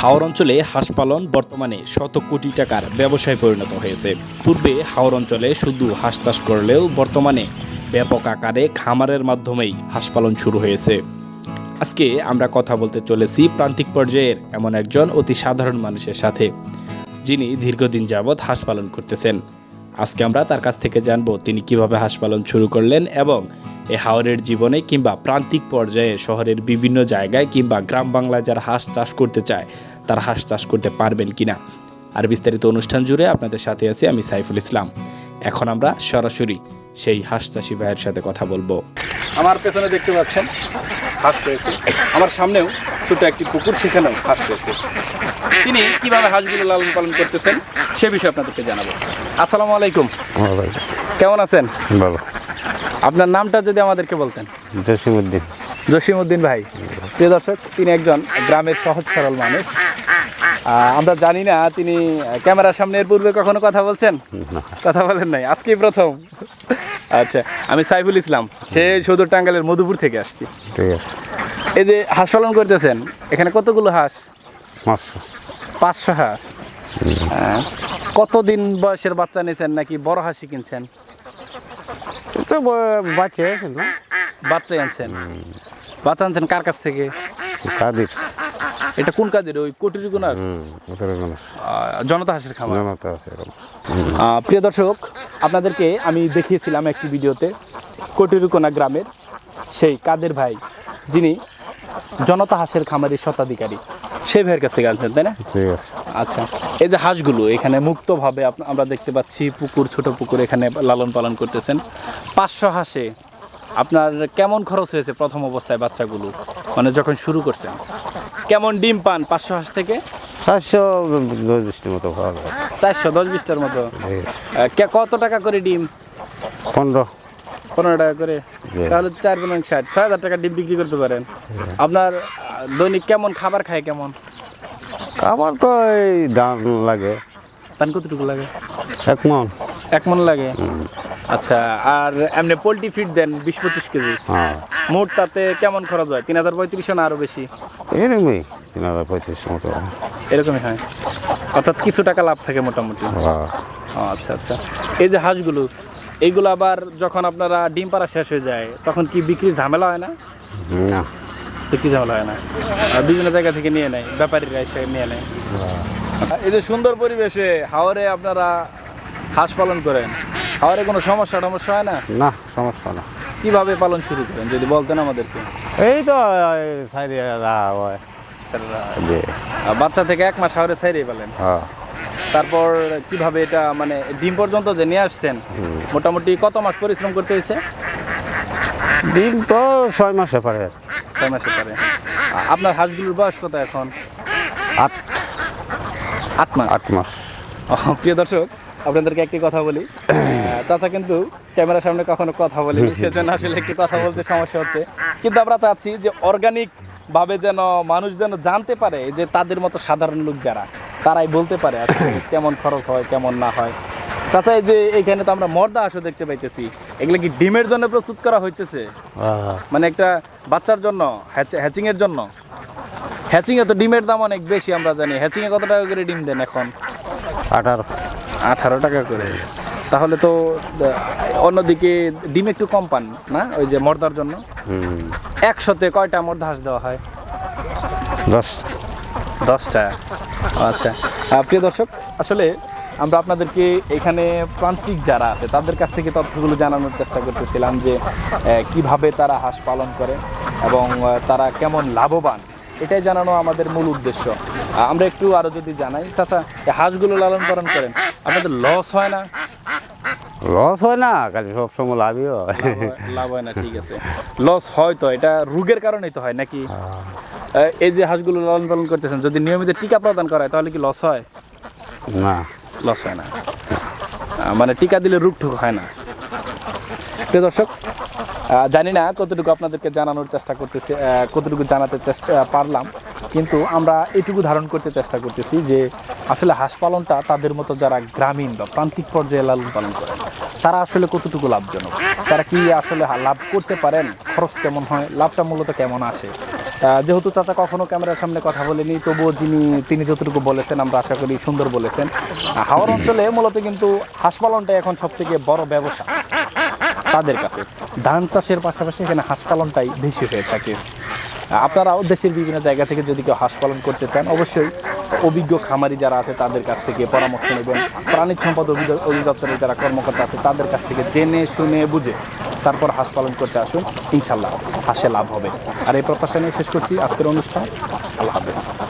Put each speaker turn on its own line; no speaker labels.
হাওর অঞ্চলে হাঁস পালন বর্তমানে শত কোটি টাকার ব্যবসায় পরিণত হয়েছে। পূর্বে হাওর অঞ্চলে শুধু হাঁস চাষ করলেও বর্তমানে ব্যাপক আকারে খামারের মাধ্যমেই হাঁস পালন শুরু হয়েছে। আজকে আমরা কথা বলতে চলেছি প্রান্তিক পর্যায়ের এমন একজন অতি সাধারণ মানুষের সাথে, যিনি দীর্ঘদিন যাবৎ হাঁস পালন করতেছেন। আজকে আমরা তার কাছ থেকে জানব তিনি কীভাবে হাঁস পালন শুরু করলেন এবং এই হাওরের জীবনে কিংবা প্রান্তিক পর্যায়ে শহরের বিভিন্ন জায়গায় কিংবা গ্রাম বাংলায় যারা হাঁস চাষ করতে চায় তারা হাঁস চাষ করতে পারবেন কিনা? আর বিস্তারিত অনুষ্ঠান জুড়ে আপনাদের সাথে আছি আমি সাইফুল ইসলাম। এখন আমরা সরাসরি সেই হাঁস চাষি ভাইয়ের সাথে কথা বলব। আমার পেছনে দেখতে পাচ্ছেন হাঁস রয়েছে। আমার সামনেও ছোট একটি পুকুর সেখানেও হাঁস রয়েছে। তিনি কীভাবে হাঁসগুলো লালন পালন করতেছেন সে বিষয়ে আপনাদেরকে জানাব। আসসালামু আলাইকুম। কেমন আছেন?
ভালো।
আপনার নামটা যদি আমাদেরকে বলতেন।
জসিমউদ্দিন।
জসিমউদ্দিন ভাই। প্রিয় দর্শক তিনি একজন গ্রামের সহজ সরল মানুষ। আমরা জানি না তিনি ক্যামেরার সামনে এর পূর্বে কখনো কথা বলছেন? কথা বলেন নাই। আজকেই প্রথম। আচ্ছা আমি সাইফুল ইসলাম। সে সদর টাঙ্গালের মধুপুর থেকে আসছি।
ঠিক আছে।
এই যে হাঁস পালন করতেছেন এখানে কতগুলো হাঁস?
পাঁচশো।
পাঁচশো হাঁস। কতদিন বয়সের বাচ্চা নিয়েছেন নাকি বড় হাঁসি কিনছেন?
তো ব- বাকি আছে না
বাচ্চা আনছেন। বাচ্চা আনছেন কার কাছ থেকে?
কাদির?
এটা কোন কাজের ওই কোটির
মানুষ
জনতা হাঁসের খামার।
জানাতে
প্রিয় দর্শক আপনাদেরকে আমি দেখিয়েছিলাম একটি ভিডিওতে কটিরুকোনা গ্রামের সেই কাদের ভাই যিনি জনতা হাঁসের খামারের শতাধিকারী সেই ভাইয়ের কাছ থেকে আনছেন তাই না?
ঠিক আছে।
আচ্ছা এই যে হাঁসগুলো এখানে মুক্তভাবে আমরা দেখতে পাচ্ছি পুকুর ছোট পুকুর এখানে লালন পালন করতেছেন। পাঁচশো হাঁসে আপনার কেমন খরচ হয়েছে প্রথম অবস্থায় বাচ্চাগুলো? মানে যখন শুরু করছেন কেমন ডিম পান পাঁচশো হাঁস থেকে?
চারশো দশ বৃষ্টির মতো
চারশো দশ বিশটার মতো। কত টাকা করে ডিম?
পনেরো।
পনেরো টাকা করে। তাহলে চার পনেরো ষাট ছয় হাজার টাকা ডিম বিক্রি করতে পারেন। আপনার দৈনিক কেমন খাবার খায় কেমন?
আমার তো এই দাম লাগে।
ধান কতটুকু লাগে?
এক মন।
এক মন লাগে? আচ্ছা আর এমনি পোলট্রি ফিড দেন বিশ পঁচিশ কেজি।
হ্যাঁ।
মোট তাতে কেমন খরচ হয়? তিন হাজার পঁয়ত্রিশশো না আরও বেশি?
এরকমই তিন হাজার পঁয়ত্রিশশো মতো।
এরকমই হয়? অর্থাৎ কিছু টাকা লাভ থাকে মোটামুটি।
হ্যাঁ।
আচ্ছা আচ্ছা। এই যে হাঁসগুলো এইগুলো আবার যখন আপনারা ডিম পাড়া শেষ হয়ে যায় তখন কি বিক্রির ঝামেলা হয় না?
না।
বিক্রি ঝামেলা হয় না। আর বিভিন্ন জায়গা থেকে নিয়ে নেয় ব্যাপারীরা এসে নিয়ে নেয়। এই যে সুন্দর পরিবেশে হাওরে আপনারা হাঁস পালন করেন হাওরে কোনো সমস্যা টমস্যা হয় না?
না সমস্যা না।
কীভাবে পালন শুরু করেন যদি বলতেন আমাদেরকে?
এই তো হয়।
বাচ্চা থেকে এক মাস হাওরে ছাইরে পেলেন?
হ্যাঁ।
তারপর কীভাবে এটা মানে ডিম পর্যন্ত যে নিয়ে আসছেন মোটামুটি কত মাস পরিশ্রম করতে হয়েছে?
ডিম তো ছয় মাসে পারে
ছয় মাসে পরে। আপনার হাঁসগুলোর বয়স কত এখন?
আট।
আট মাস।
আট মাস।
প্রিয় দর্শক আপনাদেরকে একটি কথা বলি। চাচা কিন্তু ক্যামেরার সামনে কখনো কথা বলেনি সেজন্য আসলে একটি কথা বলতে সমস্যা হচ্ছে। কিন্তু আমরা চাচ্ছি যে অর্গানিক ভাবে যেন মানুষ যেন জানতে পারে যে তাদের মতো সাধারণ লোক যারা তারাই বলতে পারে আসলে কেমন খরচ হয় কেমন না হয়। চাচা এই যে এখানে তো আমরা মর্দা হাঁসও দেখতে পাইতেছি। এগুলো কি ডিমের জন্য প্রস্তুত করা হইতেছে? মানে একটা বাচ্চার জন্য হ্যাচিং এর জন্য? হ্যাচিং এ তো ডিমের দাম অনেক বেশি আমরা জানি। হ্যাচিং এ কত টাকা করে ডিম দেন এখন?
আঠারো।
আঠারো টাকা করে। তাহলে তো অন্যদিকে ডিম একটু কম পান না? ওই যে মর্দার জন্য? একশোতে কয়টা মর্দা হাঁস দেওয়া হয়?
দশ
দশটা। আচ্ছা। প্রিয় দর্শক আসলে আমরা আপনাদেরকে এখানে প্রান্তিক যারা আছে তাদের কাছ থেকে তথ্যগুলো জানানোর চেষ্টা করতেছিলাম যে কীভাবে তারা হাঁস পালন করে এবং তারা কেমন লাভবান। এটাই জানানো আমাদের মূল উদ্দেশ্য। আমরা একটু আরও যদি জানাই চাচা এই হাঁসগুলো লালন পালন করেন আপনাদের লস হয় না?
লস হয় না খালি সবসময় লাভই হয়।
লাভ হয়- না ঠিক আছে। লস হয় তো এটা রোগের কারণেই তো হয় নাকি? এই যে হাঁসগুলো লালন পালন করতেছেন যদি নিয়মিত টিকা প্রদান করা হয় তাহলে কি লস হয়?
না।
লস হয় না। মানে টিকা দিলে রোগ ঠুক হয় না। প্রিয় দর্শক জানি না কতটুকু আপনাদেরকে জানানোর চেষ্টা করতেছি কতটুকু জানাতে চেষ্টা পারলাম, কিন্তু আমরা এটুকু ধারণ করতে চেষ্টা করতেছি যে আসলে হাঁস পালনটা তাদের মতো যারা গ্রামীণ বা প্রান্তিক পর্যায়ে লালন পালন করেন তারা আসলে কতটুকু লাভজনক? তারা কি আসলে লাভ করতে পারেন? খরচ কেমন হয়? লাভটা মূলত কেমন আসে? যেহেতু চাচা কখনো ক্যামেরার সামনে কথা বলেনি, তবুও যিনি, তিনি যতটুকু বলেছেন, আমরা আশা করি সুন্দর বলেছেন। হাওড় অঞ্চলে মূলত কিন্তু হাঁস পালনটাই এখন সব থেকে বড় ব্যবসা তাদের কাছে। ধান চাষের পাশাপাশি এখানে হাঁস পালনটাই বেশি হয়ে থাকে। আপনারাও দেশের বিভিন্ন জায়গা থেকে যদি কেউ হাঁস পালন করতে চান, অবশ্যই অভিজ্ঞ খামারি যারা আছে, তাদের কাছ থেকে পরামর্শ নেবেন। প্রাণী সম্পদ অধিদপ্তরের যারা কর্মকর্তা আছে, তাদের কাছ থেকে জেনে, শুনে, বুঝে তারপর হাঁস পালন করতে আসুন, ইনশাল্লাহ হাঁসে লাভ হবে। আর এই প্রত্যাশা নিয়ে শেষ করছি। আজকের অনুষ্ঠান, আল্লাহ হাফেজ।